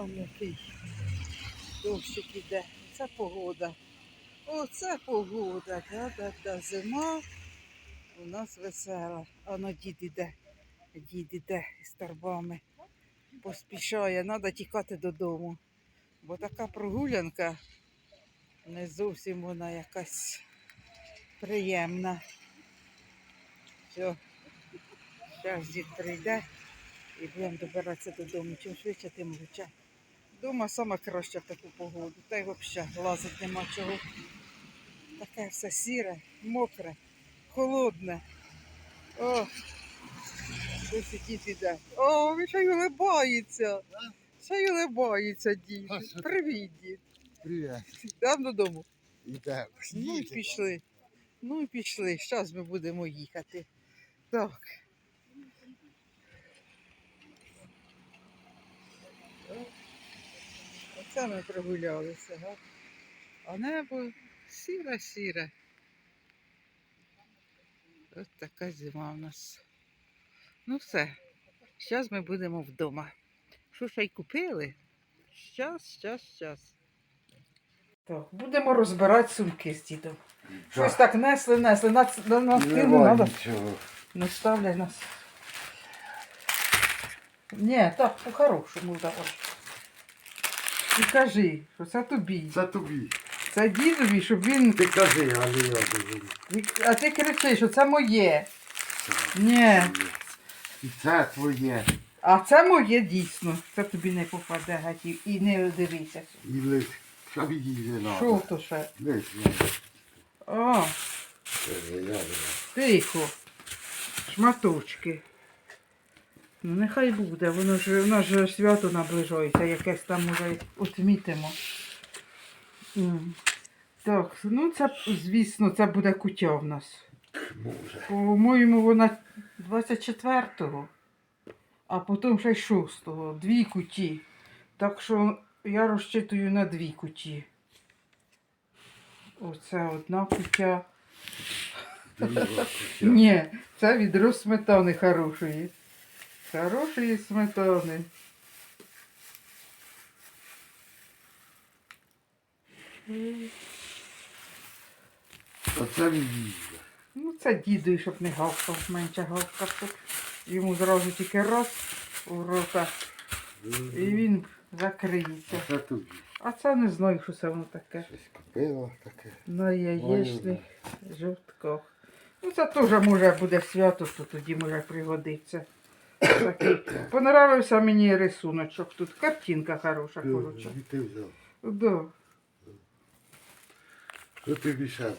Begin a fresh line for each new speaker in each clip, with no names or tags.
Вон який дощик іде. Це погода. Оце погода. Да-да-да. Зима у нас весела. А на дід іде. Дід іде з торбами. Поспішає, треба тікати додому. Бо така прогулянка не зовсім вона якась приємна. Все. Зараз дід прийде і будемо добиратися додому. Чим швидше, тим лучше. Дома саме краще в таку погоду. Та й взагалі лазить нема чого. Таке все сіре, мокре, холодне. О, ось дід іде. О, він ще й улибається. Ще й улибається дід. Привіт, дід.
Привіт.
Дам додому.
Іде.
Ну і пішли. Ну і пішли. Зараз ми будемо їхати. Так. Оце ми прогулялися, га? А небо сіре-сіре. Ось така зима в нас. Ну все. Зараз ми будемо вдома. Що ще й купили? Щас, щас, щас. Так, будемо розбирати сумки з дідом. Щось так несли, несли, на, на, на спину
нічого.
Не ставляй нас. Ні, так, по-хорошому давай. І кажи, що це тобі.
Це тобі.
Це дідові, щоб він.
Ти кажи, але я говорю.
А ти кричиш, що це моє. Ні.
І це твоє.
А це моє дійсно. Це тобі не попаде геть і- не дивися.
І лиш. Що відійде
Що
надо?
то ще?
Лиш.
О, тихо. Шматочки. Ну нехай буде, воно ж, воно ж свято наближається, якесь там уже отмітимо. Так, ну це, звісно, це буде куття в нас. По-моєму, вона 24-го, а потім ще й 6-го. Дві куті. Так що я розчитую на дві куті. Оце одна кутя. Ні, це відро сметани хорошої. Хорошої сметани.
Оце відійде.
Ну, це діду, щоб не гавкав, менше гавкав. тут. Йому зразу тільки раз у рота, і він закриється.
Це тобі.
А це не знаю, що це воно таке.
Щось купила таке.
На яєчних жовтках. Ну, це теж може буде свято, то тоді може пригодиться. Такий. Понравився мені рисуночок тут. Картинка хороша, коротше.
І ти взяв.
Да.
Що тобі ще?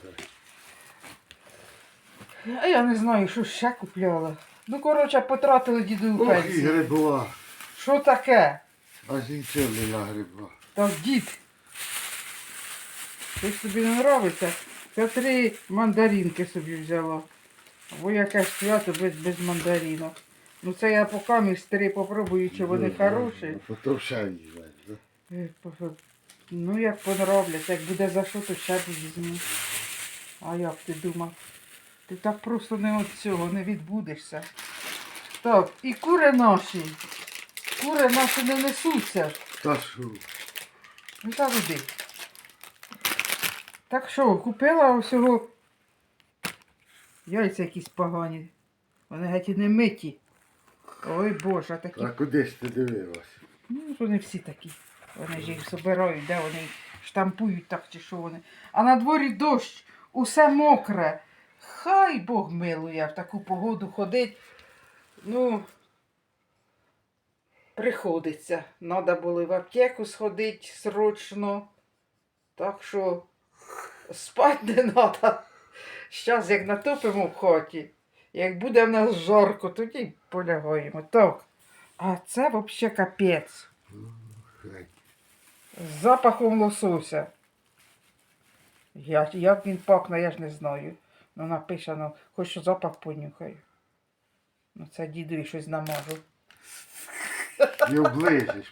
А я не знаю, що ще купляла. Ну, коротше, потратили діду
Ох, і
пенсію.
грибла.
Що таке?
Аж нічого не нагрибла.
Так, дід. Щось тобі не подобається? Це три мандаринки собі взяла. Бо якесь свято без, без мандаринок. Ну це я поки між три попробую, чи вони хороші.
Потім ще візьмеш, да?
Е, по- Ну як понравляться, як буде за що, то ще візьму. А як ти думав? Ти так просто не від цього не відбудешся. Так, і кури наші. Кури наші не несуться.
Та що?
Ну так іди. Так що, купила всього яйця якісь погані. Вони геть і не миті. Ой Боже, такі.
А куди ж ти дивилась?
Ну, вони всі такі. Вони ж їх збирають, де вони штампують так чи що вони. А на дворі дощ, усе мокре. Хай Бог милує в таку погоду ходить. Ну, приходиться. Надо було в аптеку сходити срочно. Так що спати не треба. Зараз як натопимо в хаті, як буде в нас жарко, тоді полягаємо. Так. А це взагалі капець. З запахом лосося. Я, як він пахне, я ж не знаю. Ну написано, хоч запах понюхаю. Ну це дідові щось намажу.
І оближиш.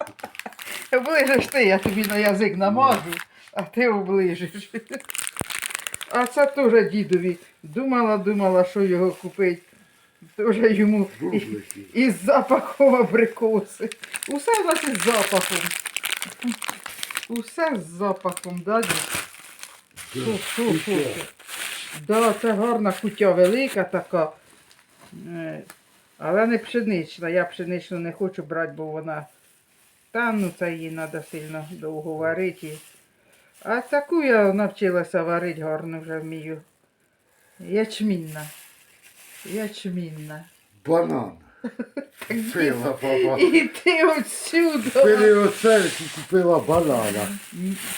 Оближиш ти, я тобі на язик намажу, а ти оближиш. А це теж дідові. Думала, думала, що його купити. Тоже йому і- із запахом абрикоси. Усе у нас із запахом. Усе з запахом, да, дід?
І
фу,
що?
фу. Да, це гарна кутя велика така. Е, Але не пшенична. Я пшеничну не хочу брати, бо вона. Та ну це її треба сильно довго варити. А таку я навчилася варити гарно вже вмію. Ячмінна. Ячмінна.
Банан. Пила папа.
І ти отсюди.
Пили оце і купила банана.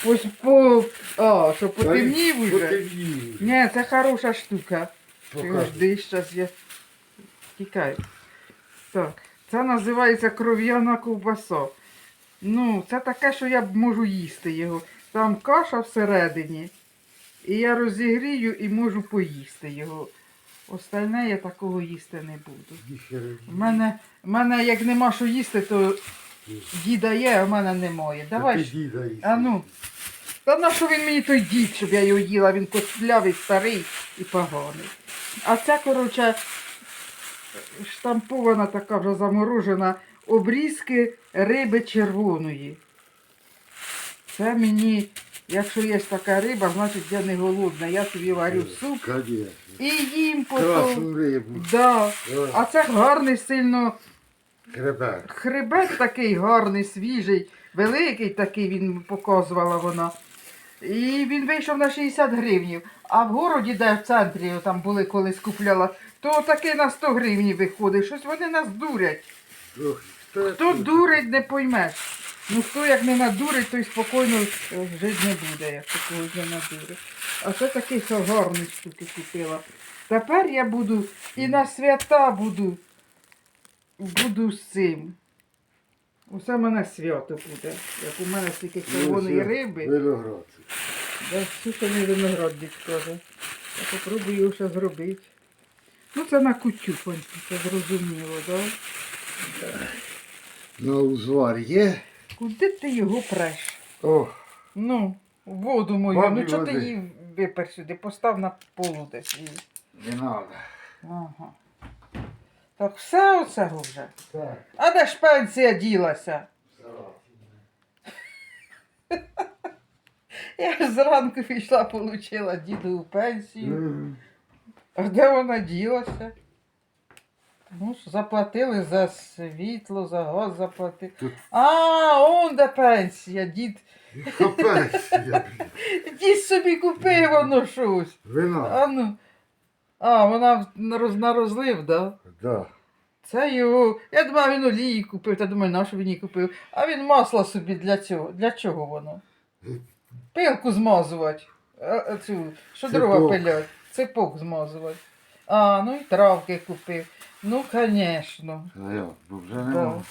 По, по, а, що потемнів уже?
Потемнів.
Ні, це хороша штука. Жди, щас я тікаю. Так, це називається кров'яна ковбаса. Ну, це таке, що я можу їсти його. Там каша всередині. І я розігрію і можу поїсти його. Остальне я такого їсти не буду. У мене, в мене як нема що їсти, то діда є, а в мене немає. Давай. Ж. А ну. Та на що він мені той дід, щоб я його їла, він котлявий, старий і поганий. А ця, коротше, штампована така вже заморожена обрізки риби червоної. Це мені, якщо є така риба, значить я не голодна. Я собі варю суп
Конечно.
і їм потім.
Красну рибу.
Да.
Да.
А це гарний сильно
Хребет.
Хребет такий гарний, свіжий, великий такий він показувала вона. І він вийшов на 60 гривнів. А в городі, де в центрі там були колись купляла, то таки на 100 гривень виходить. Щось вони нас дурять.
Ох, хто
Хто дурить, не поймеш. Ну хто як не надурить, той спокійно е, жити не буде, як такого не надурить. А це такий гарний штуки купила. Тепер я буду і на свята буду, буду з цим. Усе мене свято буде. Як у мене стільки червоної
Ну, все,
риби.
Виноградці.
Да, сушений виноград дід каже. Я попробую його ще зробити. Ну це на кутю, це зрозуміло, так? Да?
На узвар є?
Куди ти його преш?
О,
Ну, воду мою.
Води,
ну чого ти
води.
її випер сюди? Постав на полу десь її.
не треба.
Ага. Так все оце вже.
Так,
А де ж пенсія ділася? Я ж зранку пішла, отримала дідову пенсію.
М,
А де вона ділася? Ну ж, заплатили за світло, за газ заплатили.
Тут-
А, он де пенсія. Дід,
Капець, я,
дід собі купив воно щось.
Вина.
А ну. А, вона на роз- на розлив, да?
Да.
Це його. Я думав, він олії купив, та думаю, на що він її купив. А він масло собі для цього. Для чого воно? Пилку змазувати. А, а цю, що
Ципок.
дрова пилять. Ципок змазувати. А, ну і травки купив. Ну, звісно.
А я, бо вже
Да.
нема.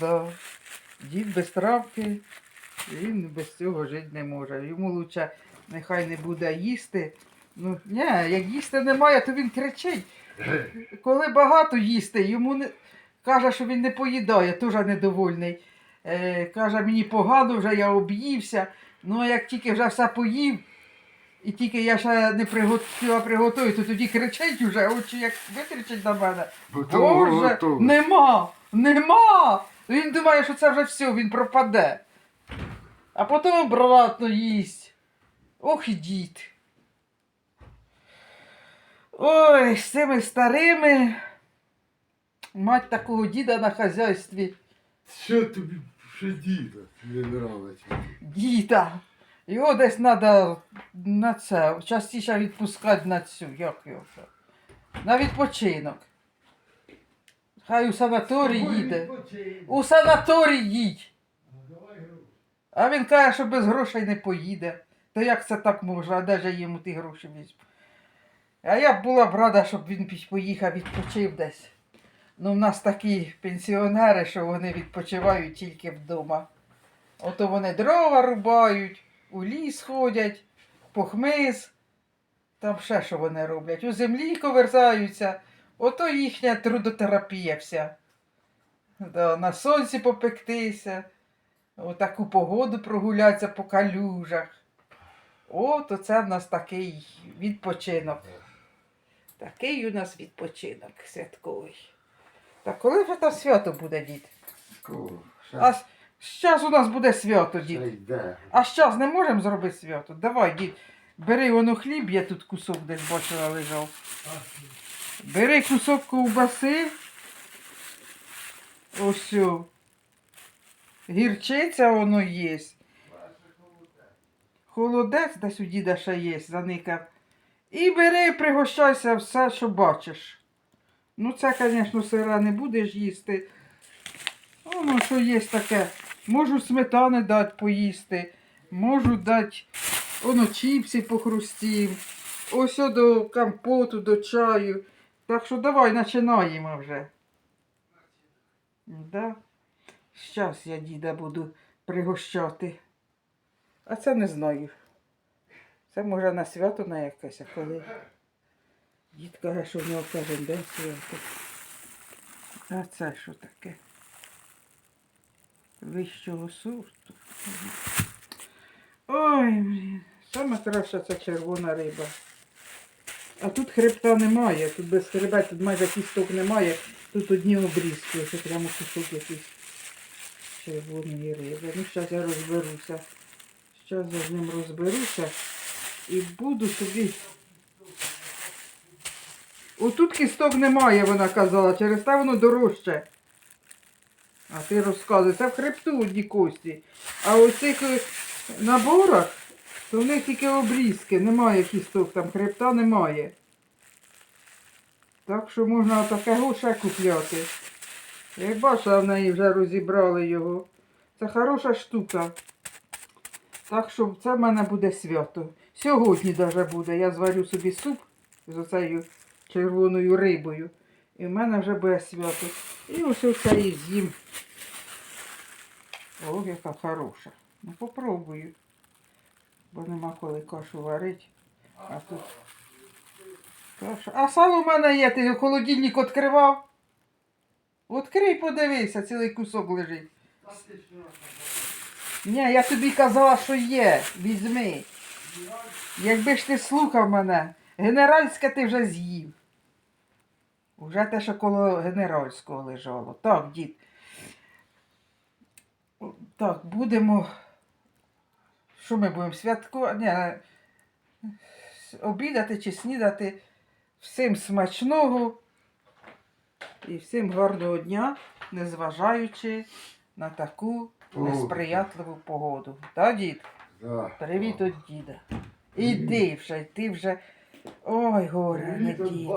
Да. Дід без травки, він без цього жити не може. Йому лучше нехай не буде їсти. Ну, ні, як їсти немає, то він кричить. Коли багато їсти, йому не... каже, що він не поїдає, теж недовольний. Е, каже, мені погано, вже я об'ївся. Ну, а як тільки вже все поїв, і тільки я ще не приготувала приготую, то тоді кричить уже, очі як викричить на мене.
Бо
Боже,
готово.
нема, нема. Він думає, що це вже все, він пропаде. А потім обратно їсть. Ох і дід. Ой, з цими старими. Мать такого діда на хазяйстві.
Що тобі що діда не нравиться?
Діда. Його десь треба на це, частіше відпускати на цю, як його. На відпочинок. Хай у санаторій їде. У санаторій їдь. А він каже, що без грошей не поїде. То як це так може? А де ж йому ті гроші візьму? А я б була б рада, щоб він поїхав, відпочив десь. Ну, в нас такі пенсіонери, що вони відпочивають тільки вдома. Ото вони дрова рубають, у ліс ходять, по хмиз. Там ще що вони роблять. У землі коверзаються. Ото їхня трудотерапія вся. Да, на сонці попектися, у таку погоду прогулятися по калюжах. От оце в нас такий відпочинок. Такий у нас відпочинок святковий. Та коли вже там свято буде, дід?
Скоро.
А Щас у нас буде свято, дід.
Йде.
А щас не можемо зробити свято. Давай, дід, бери воно хліб, я тут кусок десь бачила лежав. Бери кусок ковбаси. Ось. Гірчиця воно є. Холодець десь у діда ще є, заникав. І бери, пригощайся все, що бачиш. Ну, це, звісно, сира не будеш їсти. Ну, що є таке. Можу сметани дати поїсти. Можу дати воно чіпси похрустім. Ось до компоту, до чаю. Так що давай починаємо вже. Да. Щас я діда буду пригощати. А це не знаю. Це може на свято на якесь, а коли. Дід каже, що в нього кожен день свято. А це що таке? Вищого сорту. Ой, блін. Саме краще це червона риба. А тут хребта немає, тут без хребет, тут майже кісток немає, тут одні обрізки, ось прямо кусок якийсь червоної риби. Ну, зараз я розберуся. Зараз я з ним розберуся і буду собі. Отут кісток немає, вона казала, через те воно дорожче. А ти розказуй, це в хребту одні кості. А у цих е, наборах, то в них тільки обрізки, немає кісток, там хребта немає. Так що можна таке гоше купляти. Як бачила, в неї вже розібрали його. Це хороша штука. Так що це в мене буде свято. Сьогодні даже буде. Я зварю собі суп з оцею червоною рибою. І в мене вже буде свято. І ось оце і з'їм. О, яка хороша. Ну попробую. Бо нема коли кашу варити. А тут каша. А сало в мене є, ти холодильник відкривав. Відкрий, подивися, цілий кусок лежить. Ні, я тобі казала, що є. Візьми. Якби ж ти слухав мене, генеральське ти вже з'їв. Уже те, що коло генеральського лежало. Так, дід. Так, будемо. Що ми будемо святкувати? Обідати чи снідати. Всім смачного і всім гарного дня, незважаючи на таку несприятливу погоду. Так, дід?
Да.
Привіт від діда. Іди вже, ти вже. Ой, горе, не дід.